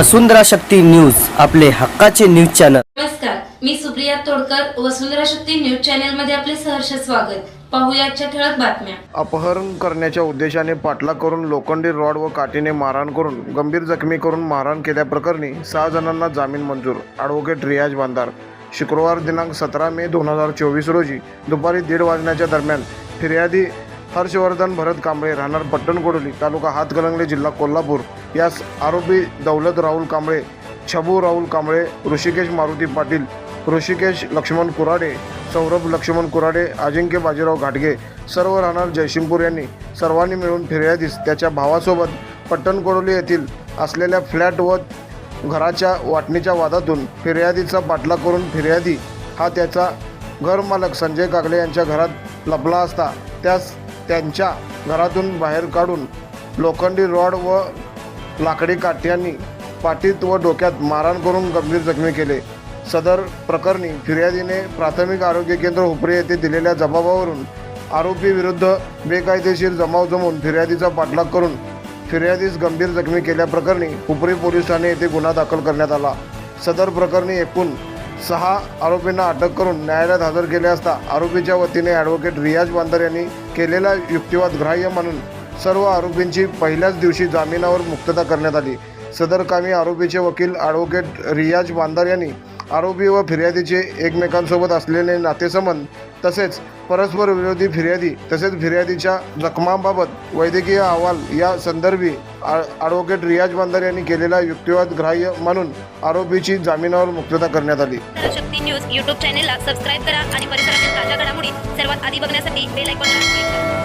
वसुंधरा Shakti news आपले हक्काचे news channel. नमस्कार मी सुप्रिया तोडकर वसुंधरा शक्ती न्यूज चॅनलमध्ये आपले सहर्ष स्वागत. पाहूया आजच्या ठळक बातम्या. अपहरण करण्याच्या उद्देशाने पाठलाग करून लोखंडी रॉड व काठीने मारहाण करून गंभीर जखमी करून मारहाण केल्याप्रकरणी सहा जणांना जामीन मंजूर ॲडव्होकेट रियाज बांदार शुक्रवार दिनांक सतरा मे दोन हजार चोवीस रोजी दुपारी दीड वाजण्याच्या दरम्यान फिर्यादी हर्षवर्धन भरत कांबळे राहणार पट्टणकोडोली तालुका हातकलंगले जिल्हा कोल्हापूर. यास आरोपी दौलत राहुल कांबळे छबू राहुल कांबळे ऋषिकेश मारुती पाटील ऋषिकेश लक्ष्मण कुराडे सौरभ लक्ष्मण कुराडे अजिंक्य बाजीराव घाटगे सर्व राहणार जयसिंगपूर यांनी सर्वांनी मिळून फिर्यादीस त्याच्या भावासोबत पट्टणकोडोली येथील असलेल्या फ्लॅट व घराच्या वाटणीच्या वादातून फिर्यादीचा पाठलाग करून फिर्यादी हा त्याचा घरमालक संजय कागले यांच्या घरात लपला असता त्यास त्यांच्या घरातून बाहेर काढून लोखंडी रॉड व लाकडी काठ्यांनी पाठीत व डोक्यात मारहाण करून गंभीर जखमी केले. सदर प्रकरणी फिर्यादीने प्राथमिक आरोग्य केंद्र हुपरे येथे दिलेल्या जबाबावरून आरोपी विरुद्ध बेकायदेशीर जमाव जमून फिर्यादीचा पाठलाग करून फिर्यादीस गंभीर जखमी केल्याप्रकरणी हुपरी पोलीस ठाणे येथे गुन्हा दाखल करण्यात आला. सदर प्रकरणी एकूण सहा आरोपींना अटक करून न्यायालयात हजर केले असता आरोपीच्या वतीने ॲडव्होकेट रियाज बांदर यांनी केलेला युक्तिवाद ग्राह्य मानून सर्व आरोपींची पहिल्याच दिवशी जामिनावर मुक्तता करण्यात आली. सदर कामी आरोपीचे वकील ॲडव्होकेट रियाज बांदार यांनी आरोपी व फिर्यादीचे एकमेकांसोबत असलेले नातेसंबंध तसेच परस्पर विरोधी फिर्यादी तसेच फिर्यादीच्या जखमांबाबत वैद्यकीय अहवाल या संदर्भी ॲडव्होकेट रियाज बांदर यांनी केलेला युक्तिवाद ग्राह्य मानून आरोपीची जामिनावर मुक्तता करण्यात आली. शक्ती न्यूज चॅनेलला सबस्क्राईब करा आणि परिसरातील ताज्या घडामोडी सर्वात आधी बघण्यासाठी बेल आयकॉनला